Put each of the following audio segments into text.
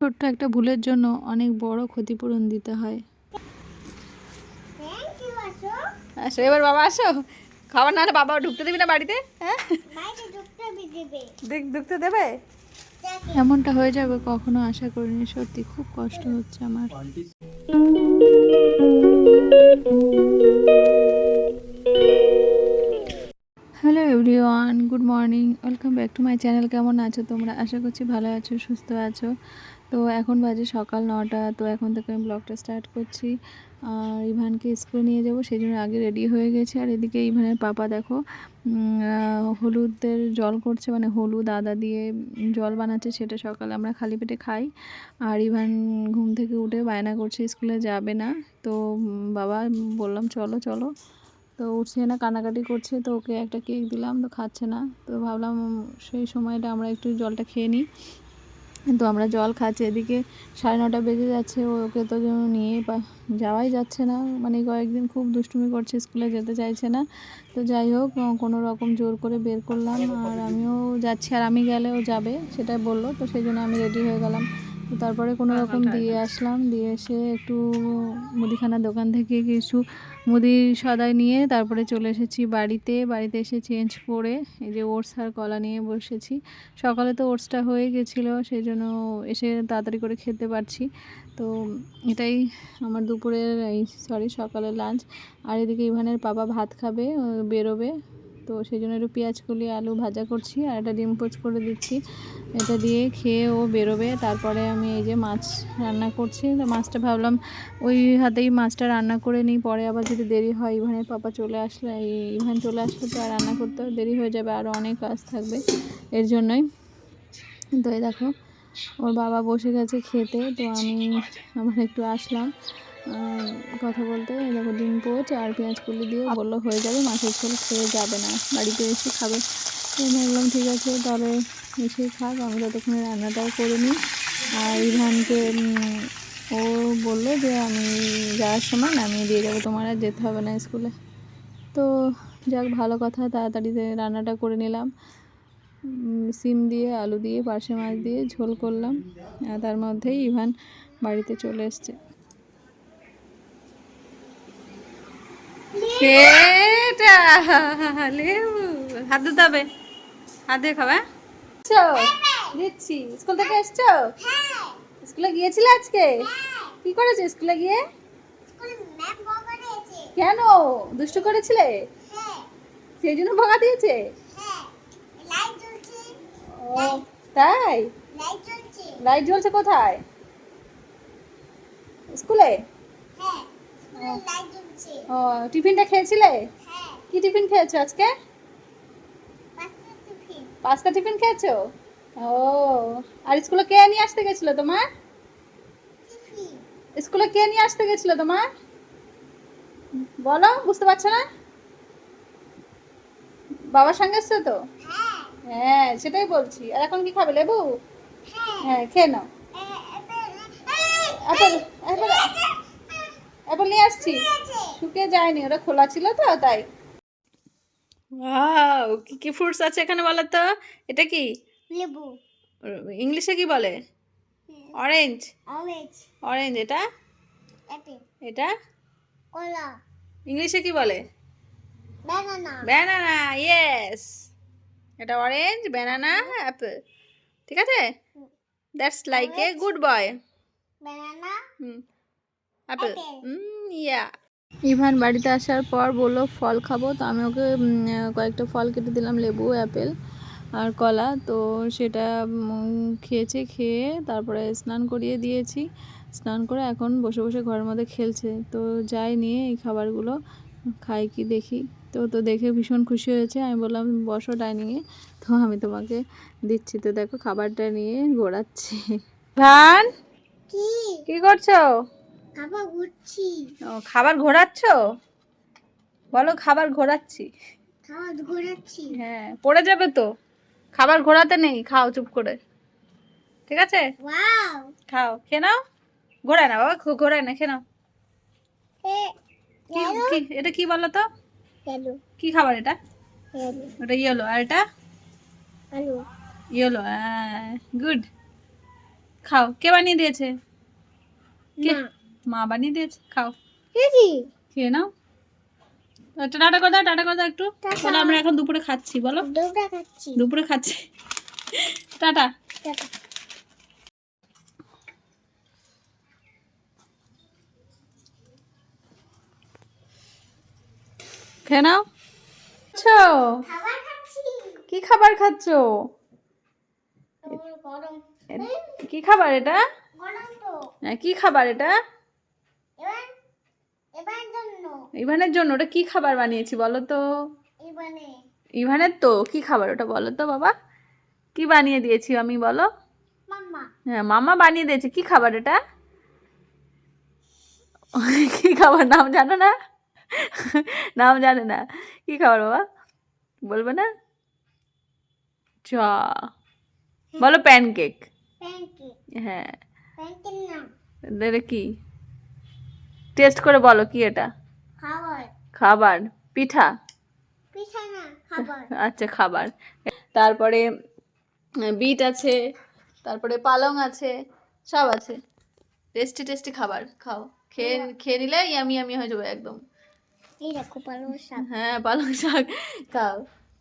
ছোট্ট একটা ভুলের জন্য অনেক বড় ক্ষতিপূরণ দিতে হয়। আসো এবার বাবা আসো। খাবার না বাবা ঢুকতে দিবি না বাড়িতে হ্যাঁ? ঢুকতে দেবে। এমনটা হয়ে যাবে কখনো আশা করিনি সত্যি খুব কষ্ট হচ্ছে আমার। Hello everyone good morning welcome back to my channel কেমন আছো তোমরা? আশা করছি ভালো আছো সুস্থ আছো। তো এখন বাজে সকাল নটা, তো এখন থেকে আমি ব্লগটা স্টার্ট করছি। আর ইভানকে স্কুলে নিয়ে যাব, সেই জন্য আগে রেডি হয়ে গেছে। আর এদিকে ইভানের পাপা দেখো হলুদের জল করছে মানে হলুদ, আদা দিয়ে জল বানাচ্ছে, সেটা সকালে আমরা খালি পেটে খাই। আর ইভান ঘুম থেকে উঠে বায়না করছে, স্কুলে যাবে না। তো বাবা বললাম, চলো চলো। তো উঠছে না কানাকাটি করছে, তো ওকে একটা কেক দিলাম, তো খাচ্ছে না। তো ভাবলাম সেই সময়টা আমরা একটু জলটা খেয়ে নিই। তো আমরা জল খাচ্ছি, এদিকে সাড়ে নটা বেজে যাচ্ছে, ওকে তো যেন নিয়ে যাওয়াই যাচ্ছে না। মানে কয়েকদিন খুব দুষ্টুমি করছে, স্কুলে যেতে চাইছে না। তো যাই হোক কোনো রকম জোর করে বের করলাম, আর আমিও যাচ্ছি, আর আমি গেলেও যাবে, সেটাই বলল। তো সেই জন্য আমি রেডি হয়ে গেলাম। তারপরে কোনো রকম দিয়ে আসলাম দিয়ে এসে একটু মুদিখানার দোকান থেকে কিছু মুদি সদাই নিয়ে তারপরে চলে এসেছি বাড়িতে। বাড়িতে এসে চেঞ্জ করে এই যে ওটস আর কলা নিয়ে বসেছি। সকালে তো ওটসটা হয়ে গেছিল সেই জন্য এসে তাড়াতাড়ি করে খেতে পারছি। তো এটাই আমার দুপুরের এই সরি সকালের লাঞ্চ আর এদিকে ইভানের বাবা ভাত খাবে বেরোবে। তো সেই জন্য একটু পেঁয়াজ কলি, আলু ভাজা করছি আর একটা ডিম পোচ করে দিচ্ছি। এটা দিয়ে খেয়ে ও বেরোবে। তারপরে আমি এই যে মাছ রান্না করছি। তো মাছটা ভাবলাম ওই হাতেই মাছটা রান্না করে নিই। পরে আবার যদি দেরি হয়, ইভানের পাপা চলে আসলে ইভান চলে আসলে তো আর রান্না করতে দেরি হয়ে যাবে। আরও অনেক কাজ থাকবে এর জন্যই। তো এই দেখো, ওর বাবা বসে গেছে খেতে। তো আমি আমার একটু আসলাম। কথা বলতে দেখো ডিম পোচ আর পেঁয়াজ কুলি দিয়ে বলল হয়ে যাবে, মাছের ঝোল খেয়ে যাবে না, বাড়িতে এসে খাবে। তো বললাম, ঠিক আছে, তাহলে এসেই খাক, আমি ততক্ষণে রান্নাটাও করে নিই। আর ইভানকে ও বলল যে, আমি যাওয়ার সময় নামিয়ে দিয়ে যাব তোমার, আর যেতে হবে না স্কুলে। তো যাক, ভালো কথা তাড়াতাড়িতে রান্নাটা করে নিলাম। সিম দিয়ে, আলু দিয়ে, পার্শে মাছ দিয়ে ঝোল করলাম। আর তার মধ্যেই ইভান বাড়িতে চলে এসছে। এটা লেবু। হাত ধুতে হবে। হাত দিয়ে খাবে দিচ্ছি। স্কুল থেকে এসছো? স্কুলে গিয়েছিলে আজকে? কি করেছ স্কুলে গিয়ে? কেন? দুষ্টু করেছিলে? হ্যাঁ সেই জন্য ভগা দিয়েছে? হ্যাঁ ও, তাই? লাইট জ্বলছে কোথায়? স্কুলে? হ্যাঁ ও টিফিনটা খেয়েছিলে? হ্যাঁ। কি টিফিন খেয়েছো আজকে? Pasta tiffin. খেয়েছো? ও আর স্কুলে কে নিয়ে আসতে গেছিল তোমার? স্কুলে কে নিয়ে আসতে গেছিল তোমার? বলো বুঝতে পারছ না? বাবার সঙ্গে এসছো তো? হ্যাঁ। হ্যাঁ সেটাই বলছি। আর এখন কি খাবে লেবু? হ্যাঁ। হ্যাঁ খেয়ে নাও। অ্যাপেল নিয়ে আসছি। শুকিয়ে যায়নি ওটা খোলা ছিল তো তাই। ওয়াও কি কি ফ্রুটস আছে এখানে বলো তো? এটা কি? লেবু। ইংলিশে কি বলে? অরেঞ্জ অরেঞ্জ অরেঞ্জ এটা? অ্যাপেল এটা? কলা। ইংলিশে কি বলে? ব্যানানা ব্যানানা ইয়েস এটা অরেঞ্জ ব্যানানা অ্যাপেল ঠিক আছে? That's like a good boy banana hmm. Apple. Yeah Ivan বাড়িতে আসার পর বলল ফল খাব। তো আমি ওকে কয়েকটা ফল কেটে দিলাম লেবু অ্যাপেল আর কলা। তো সেটা খেয়েছে খেয়ে তারপরে স্নান করিয়ে দিয়েছি। স্নান করে এখন বসে বসে ঘরের মধ্যে খেলছে। তো যাই নিয়ে এই খাবারগুলো খাই কি দেখি। তো তো দেখে ভীষণ খুশি হয়েছে। আমি বললাম বসো ডাইনিংয়ে। তো আমি তোমাকে দিচ্ছি। তো দেখো খাবারটা নিয়ে ঘোরাচ্ছি। ভান? কি? কি করছ? খাবার ঘুরছি। ও খাবার ঘোরাচ্ছ? বলো খাবার ঘোরাচ্ছি। খাবার ঘোরাচ্ছি। হ্যাঁ পড়ে যাবে তো। খাবার ঘোরাতে নেই খাও চুপ করে। ঠিক আছে? খাও খেয়ে নাও। ঘোরায় না বাবা ঘোরায় না খেয়ে নাও। এটা কি বলো তো? কি খাবার এটা? ওটা ইয়েলো আর এটা? ইয়েলো হ্যাঁ গুড খাও কে বানিয়ে দিয়েছে? কে? মা বানিয়ে দিয়েছে খাও। খেয়ে নাও। টাটা করে দাও টাটা করে দাও একটু। বলো আমরা এখন দুপুরে খাচ্ছি বলো। খাচ্ছি। দুপুরে খাচ্ছি। টাটা। খেয়ে নাও। কি খাবার খাচ্ছো? কি খাবার এটা? হ্যাঁ, কি খাবার এটা? ইভানের জন্য ওটা কি খাবার বানিয়েছি বলো তো? ইভানের তো কি খাবার ওটা বলো তো বাবা? কি বানিয়ে দিয়েছি আমি বলো? হ্যাঁ মামা বানিয়ে দিয়েছে কি খাবার এটা? কি খাবার নাম জানো না? নাম জানে না। কি খাবার বাবা? বলবে না? চ। বলো প্যানকেক। প্যানকেক। হ্যাঁ। কি? টেস্ট করে বলো কি এটা? খাবার। খাবার। পিঠা? পিঠা না খাবার। আচ্ছা খাবার। তারপরে বিট আছে তারপরে পালং আছে সব আছে। টেস্টি টেস্টি খাবার খাও। খেয়ে খেয়ে নিলে ইয়ামি ইয়ামি হয়ে যাবে একদম। এই দেখো পালং শাক। হ্যাঁ পালং শাক খাও।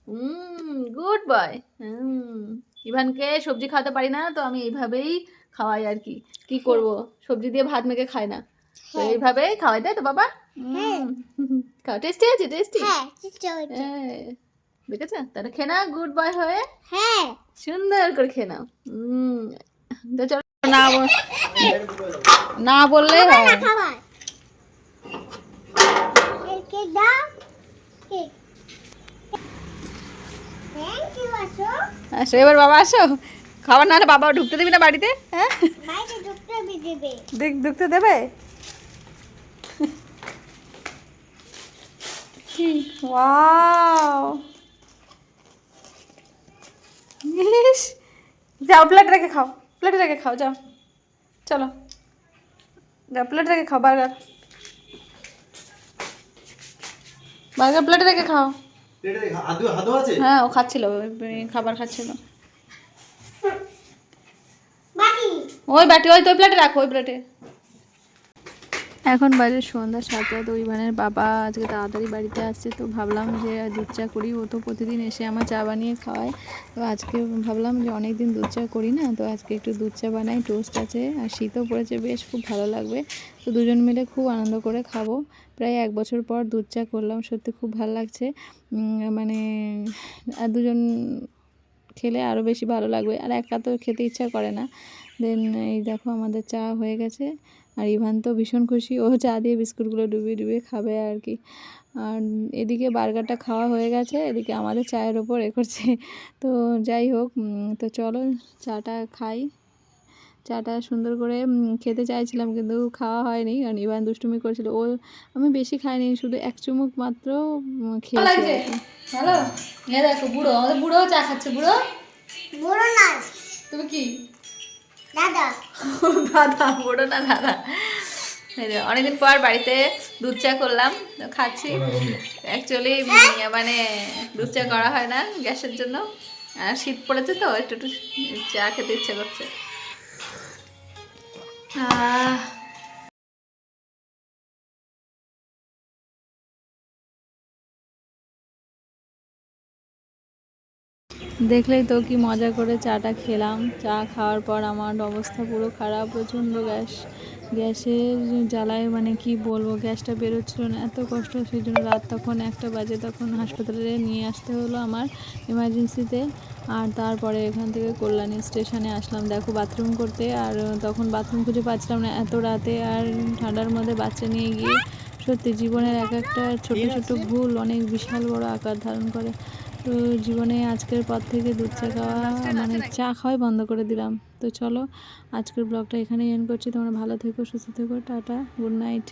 হুম গুড বয় হুম ইভানকে সবজি খাওয়াতে পারি না তো আমি এইভাবেই খাওয়াই আর কি। কি করব? সবজি দিয়ে ভাত মেখে খাই না। তো। এইভাবেই খাওয়াই তাই তো বাবা? হ্যাঁ। হুম। খাও টেস্টি আছে টেস্টি দেখেছ? তাহলে খেয়ে না গুড বয় হয়ে। হ্যাঁ। সুন্দর করে খেয়ে নাও। তো চলো না না বললে আসো। এবার বাবা আসো। খাবার না হলে বাবা ঢুকতে দিবি না বাড়িতে হ্যাঁ? ঢুকতে দেবে? দেখ ঢুকতে দেবে ওয়াও ইস যাও প্লেট রেখে খাও প্লেট রেখে খাও যাও। চলো। যাও প্লেট রেখে খাও বার্গার বার্গার প্লেট রেখে খাও। প্লেটে দেখো, হাতু হাতু আছে? হ্যাঁ ও খাচ্ছিল ওই খাবার খাচ্ছিল। ওই বাটি ওই তো প্লেটে রাখো ওই প্লেটে এখন বাজে সন্ধ্যা সাতটা, তো ইভানের বাবা আজকে তাড়াতাড়ি বাড়িতে আসছে, তো ভাবলাম যে দুধ চা করি। ও তো প্রতিদিন এসে আমার চা বানিয়ে খাওয়ায়। তো আজকে ভাবলাম যে অনেক দিন দুধ চা করি না, তো আজকে একটু দুধ চা বানাই, টোস্ট আছে, আর শীতও পড়েছে বেশ, খুব ভালো লাগবে। তো দুজন মিলে খুব আনন্দ করে খাব। প্রায় এক বছর পর দুধ চা করলাম, সত্যি খুব ভালো লাগছে। মানে আর দুজন খেলে আরও বেশি ভালো লাগবে। আর একা তো খেতে ইচ্ছা করে না। দেন এই দেখো আমাদের চা হয়ে গেছে। আর ইভান তো ভীষণ খুশি। ও চা দিয়ে বিস্কুটগুলো ডুবিয়ে ডুবিয়ে খাবে আর কি। আর এদিকে বার্গারটা খাওয়া হয়ে গেছে এদিকে আমাদের চায়ের ওপর এ করছে। তো যাই হোক তো চলো চাটা খাই। চাটা সুন্দর করে খেতে চাইছিলাম কিন্তু খাওয়া হয়নি কারণ ইভান দুষ্টুমি করেছিল। ও আমি বেশি খাইনি শুধু এক চুমুক মাত্র খেয়েছি এ দেখো বুড়ো আমাদের বুড়ো চা খাচ্ছে বুড়ো? বড় না তুমি কি? দাদা। দাদা বড় না দাদা। অনেকদিন পর বাড়িতে দুধ চা করলাম খাচ্ছি। অ্যাকচুয়ালি মানে দুধ চা করা হয় না গ্যাসের জন্য। আর শীত পড়েছে তো একটু একটু চা খেতে ইচ্ছে করছে। আহ দেখলেই তো কি মজা করে চাটা খেলাম। চা খাওয়ার পর আমার অবস্থা পুরো খারাপ প্রচণ্ড গ্যাস। গ্যাসের জ্বালায় মানে কি বলব গ্যাসটা বেরোচ্ছিল না এত কষ্ট। সেই জন্য রাত তখন একটা বাজে তখন হাসপাতালে নিয়ে আসতে হলো আমার এমার্জেন্সিতে আর তারপরে এখান থেকে কল্যাণী স্টেশনে আসলাম দেখো বাথরুম করতে। আর তখন বাথরুম খুঁজে পাচ্ছিলাম না এত রাতে আর ঠান্ডার মধ্যে বাচ্চা নিয়ে গিয়ে। সত্যি জীবনের এক একটা ছোট ছোট ভুল অনেক বিশাল বড় আকার ধারণ করে। তো জীবনে আজকের পর থেকে দুধ চা খাওয়া মানে চা খাওয়াই বন্ধ করে দিলাম। তো চলো আজকের ব্লগটা এখানেই এন্ড করছি। তোমরা ভালো থেকো, সুস্থ থেকো, টাটা গুড নাইট